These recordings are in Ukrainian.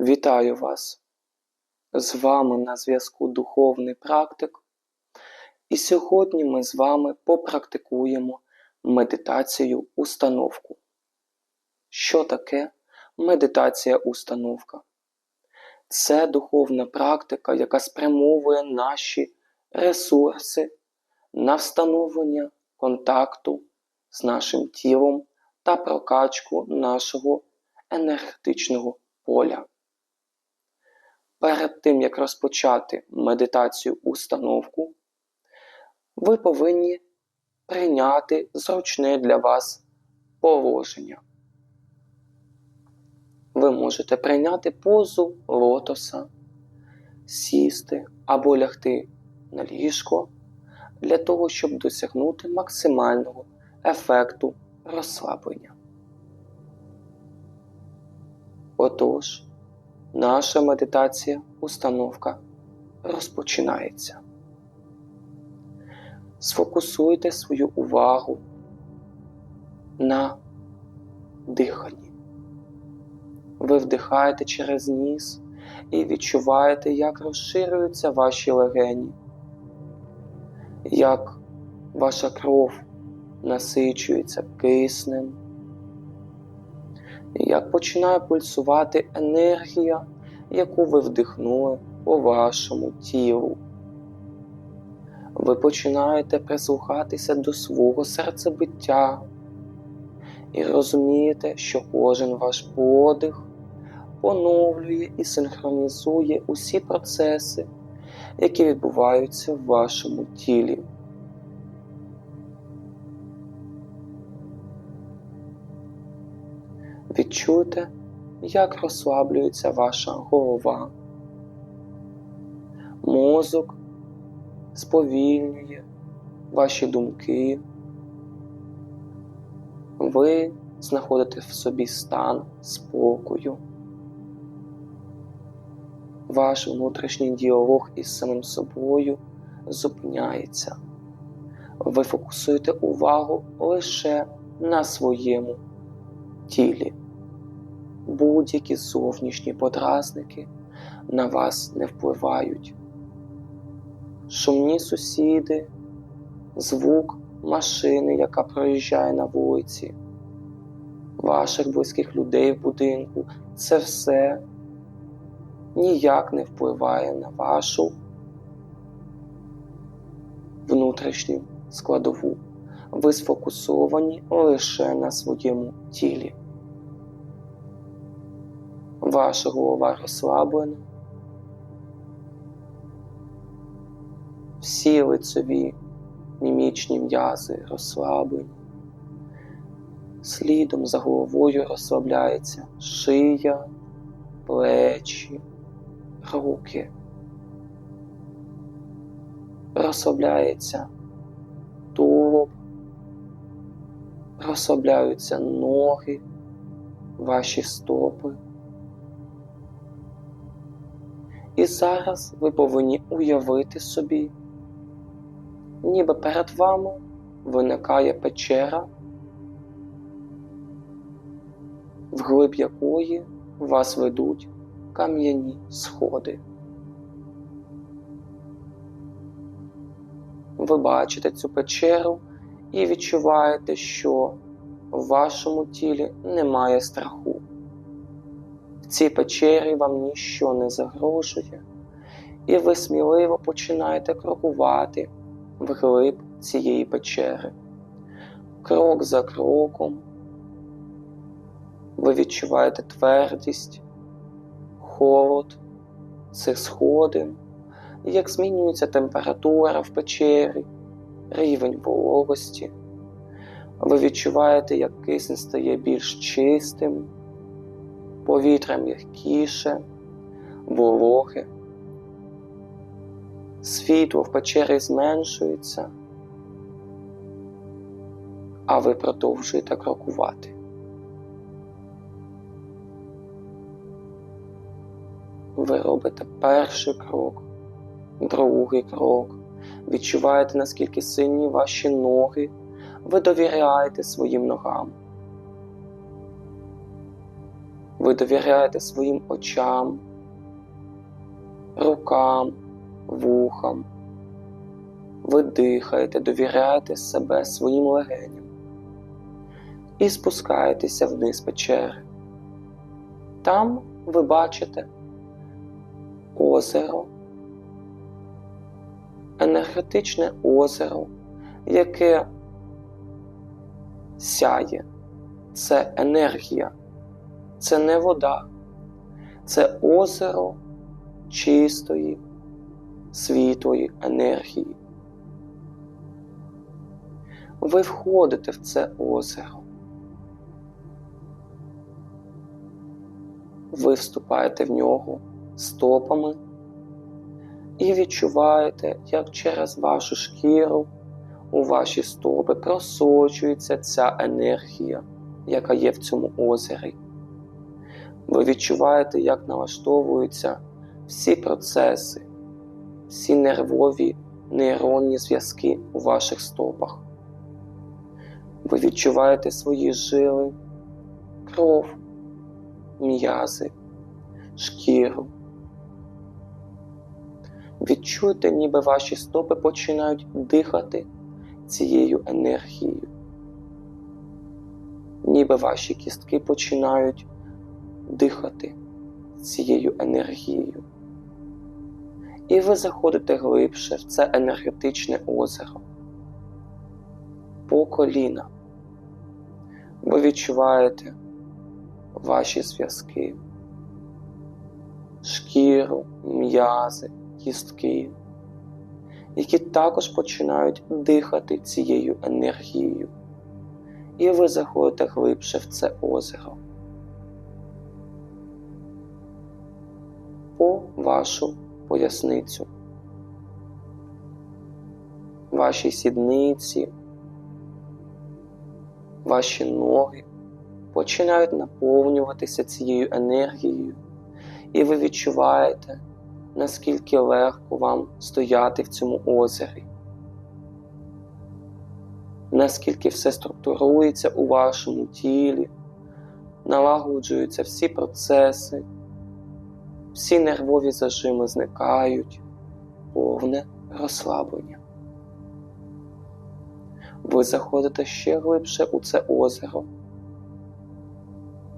Вітаю вас! З вами на зв'язку Духовний практик, і сьогодні ми з вами попрактикуємо медитацію установку. Що таке медитація установка? Це духовна практика, яка спрямовує наші ресурси на встановлення контакту з нашим тілом та прокачку нашого енергетичного поля. Перед тим, як розпочати медитацію установку, ви повинні прийняти зручне для вас положення. Ви можете прийняти позу лотоса, сісти або лягти на ліжко для того, щоб досягнути максимального ефекту розслаблення. Отож, наша медитація установка розпочинається. Сфокусуйте свою увагу на диханні. Ви вдихаєте через ніс і відчуваєте, як розширюються ваші легені, як ваша кров насичується киснем як починає пульсувати енергія, яку ви вдихнули по вашому тілу. Ви починаєте прислухатися до свого серцебиття і розумієте, що кожен ваш подих поновлює і синхронізує усі процеси, які відбуваються в вашому тілі. Відчуйте, як розслаблюється ваша голова. Мозок сповільнює ваші думки. Ви знаходите в собі стан спокою. Ваш внутрішній діалог із самим собою зупиняється. Ви фокусуєте увагу лише на своєму тілі будь-які зовнішні подразники на вас не впливають. Шумні сусіди, звук машини, яка проїжджає на вулиці, ваших близьких людей в будинку це все ніяк не впливає на вашу внутрішню складову. Ви сфокусовані лише на своєму тілі. Ваша голова розслаблена, всі лицеві мімічні м'язи розслаблені, слідом за головою розслабляється шия, плечі, руки, розслабляється розслабляються ноги, ваші стопи. І зараз ви повинні уявити собі, ніби перед вами виникає печера, вглиб якої вас ведуть кам'яні сходи. Ви бачите цю печеру і відчуваєте, що в вашому тілі немає страху В цій печері вам ніщо не загрожує, і ви сміливо починаєте крокувати вглиб цієї печери. Крок за кроком ви відчуваєте твердість, холод цих сходин, як змінюється температура в печері, рівень вологості. Ви відчуваєте, як кисень стає більш чистим повітря м'якіше, вологе, світло в печері зменшується, а ви продовжуєте крокувати. Ви робите перший крок, другий крок, відчуваєте, наскільки сильні ваші ноги, ви довіряєте своїм ногам. Ви довіряєте своїм очам, рукам, вухам. Ви дихаєте, довіряєте себе своїм легеням і спускаєтеся вниз печери. Там ви бачите озеро, енергетичне озеро, яке сяє. Це енергія, це не вода, це озеро чистої, світлої енергії. Ви входите в це озеро. Ви вступаєте в нього стопами і відчуваєте, як через вашу шкіру у ваші стопи просочується ця енергія, яка є в цьому озері. Ви відчуваєте, як налаштовуються всі процеси, всі нервові нейронні зв'язки у ваших стопах. Ви відчуваєте свої жили, кров, м'язи, шкіру. Відчуйте, ніби ваші стопи починають дихати цією енергією, ніби ваші кістки починають дихати цією енергією. І ви заходите глибше в це енергетичне озеро по коліна. Ви відчуваєте ваші зв'язки, шкіру, м'язи, кістки, які також починають дихати цією енергією. І ви заходите глибше в це озеро. По вашу поясницю, ваші сідниці, ваші ноги починають наповнюватися цією енергією, і ви відчуваєте, наскільки легко вам стояти в цьому озері, наскільки все структурується у вашому тілі, налагоджуються всі процеси, всі нервові зажими зникають, повне розслаблення. Ви заходите ще глибше у це озеро.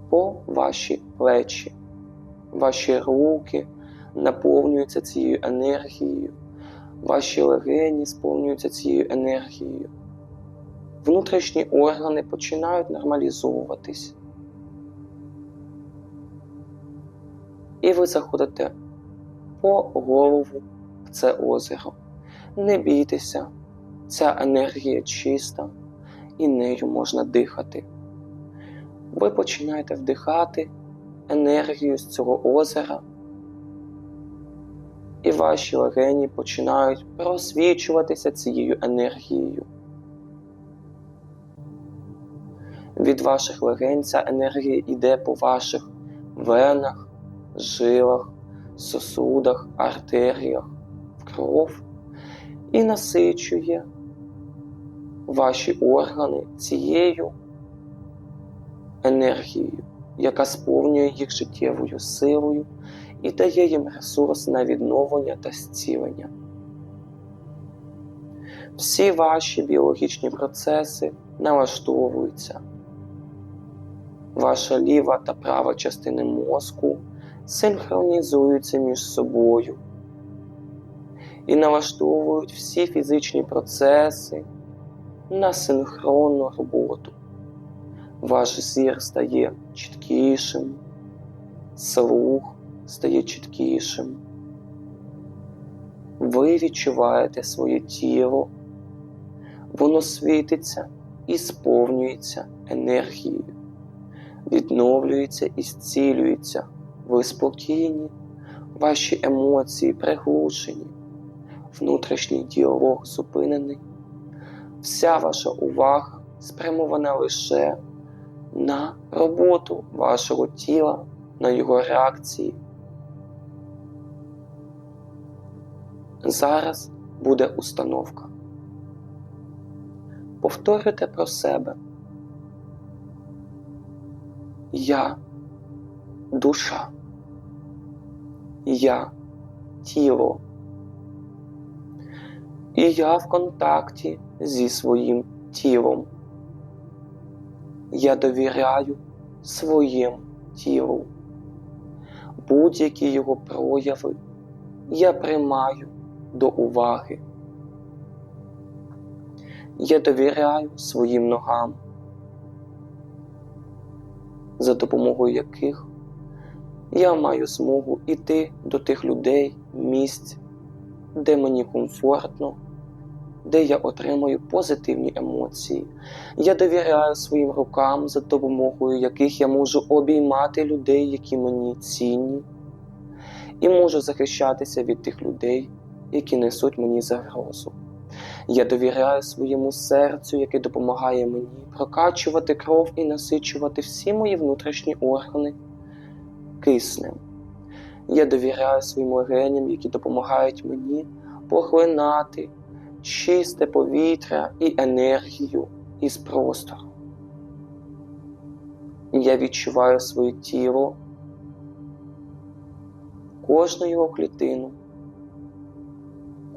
По ваші плечі, ваші руки наповнюються цією енергією, ваші легені сповнюються цією енергією. Внутрішні органи починають нормалізовуватись. І ви заходите по голову в це озеро. Не бійтеся, ця енергія чиста і нею можна дихати. Ви починаєте вдихати енергію з цього озера, і ваші легені починають просвічуватися цією енергією. Від ваших легень ця енергія йде по ваших венах, жилах, сосудах, артеріях, в кров і насичує ваші органи цією енергією, яка сповнює їх життєвою силою і дає їм ресурс на відновлення та зцілення. Всі ваші біологічні процеси налаштовуються. Ваша ліва та права частини мозку синхронізуються між собою і налаштовують всі фізичні процеси на синхронну роботу. Ваш зір стає чіткішим, слух стає чіткішим. Ви відчуваєте своє тіло, воно світиться і сповнюється енергією, відновлюється і зцілюється. Ви спокійні, ваші емоції приглушені, внутрішній діалог зупинений, вся ваша увага спрямована лише на роботу вашого тіла, на його реакції. Зараз буде установка. Повторюйте про себе. Я душа. Я тіло. І я в контакті зі своїм тілом. Я довіряю своєму тілу. Будь-які його прояви я приймаю до уваги. Я довіряю своїм ногам, за допомогою яких я маю змогу йти до тих людей, місць, де мені комфортно, де я отримую позитивні емоції. Я довіряю своїм рукам, за допомогою яких я можу обіймати людей, які мені цінні, і можу захищатися від тих людей, які несуть мені загрозу. Я довіряю своєму серцю, яке допомагає мені прокачувати кров і насичувати всі мої внутрішні органи киснем. Я довіряю своїм легеням, які допомагають мені поглинати чисте повітря і енергію із простору. Я відчуваю своє тіло, кожну його клітину,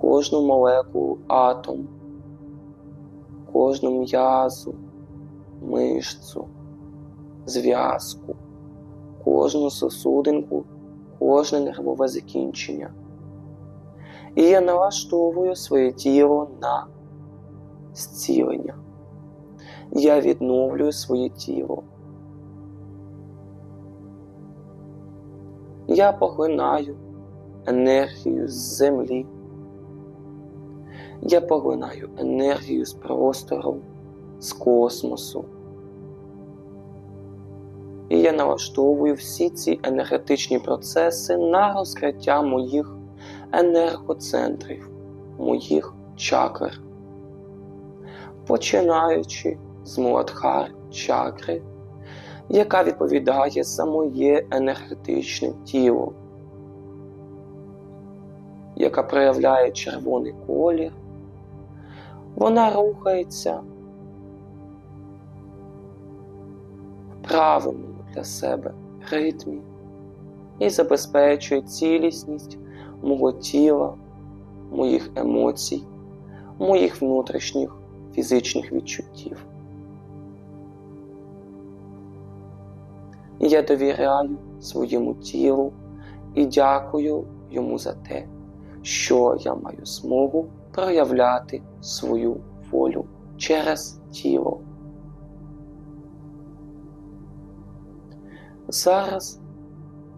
кожну молекулу атом, кожну м'язу, мишцю, зв'язку, кожну сосудинку, кожне нервове закінчення. І я налаштовую своє тіло на зцілення. Я відновлюю своє тіло. Я поглинаю енергію з землі. Я поглинаю енергію з простору, з космосу. І я налаштовую всі ці енергетичні процеси на розкриття моїх енергоцентрів, моїх чакр. Починаючи з Муладхар чакри, яка відповідає за моє енергетичне тіло, яка проявляє червоний колір, вона рухається в правильному для себе ритмі і забезпечує цілісність мого тіла, моїх емоцій, моїх внутрішніх фізичних відчуттів. Я довіряю своєму тілу і дякую йому за те, що я маю змогу проявляти свою волю через тіло. Зараз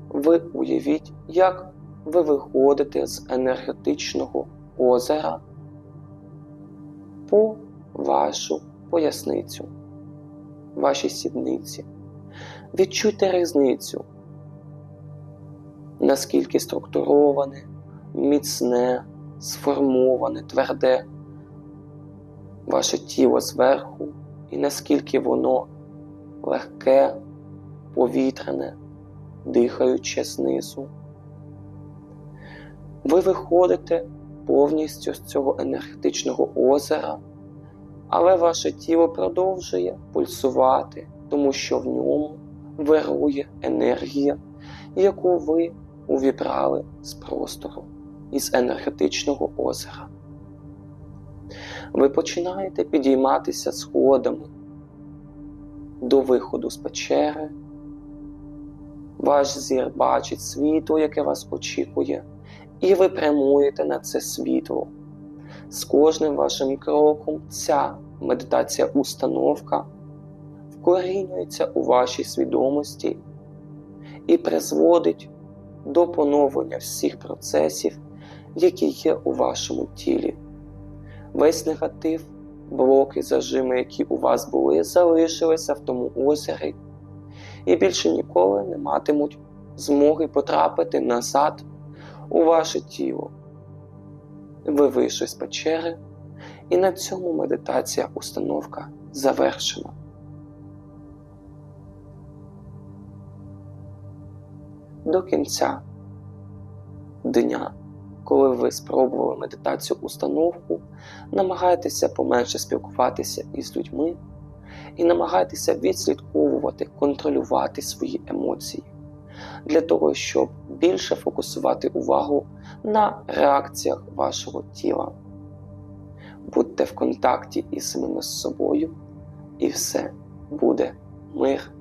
ви уявіть, як ви виходите з енергетичного озера по вашу поясницю, вашій сідниці. Відчуйте різницю, наскільки структуроване, міцне, сформоване, тверде ваше тіло зверху, і наскільки воно легке, повітряне, дихаюче знизу. Ви виходите повністю з цього енергетичного озера, але ваше тіло продовжує пульсувати, тому що в ньому вирує енергія, яку ви увібрали з простору, із енергетичного озера. Ви починаєте підійматися сходами до виходу з печери. Ваш зір бачить світло, яке вас очікує і ви прямуєте на це світло. З кожним вашим кроком ця медитація установка вкорінюється у вашій свідомості і призводить до поновлення всіх процесів, які є у вашому тілі. Весь негатив, блоки, зажими, які у вас були, залишилися в тому озері і більше ніколи не матимуть змоги потрапити назад у ваше тіло. Ви вийшли з печери, і на цьому медитація установка завершена. До кінця дня, коли ви спробували медитацію установку, намагайтеся поменше спілкуватися із людьми і намагайтеся відслідковувати, контролювати свої емоції для того, щоб більше фокусувати увагу на реакціях вашого тіла. Будьте в контакті із самими собою, і все буде мир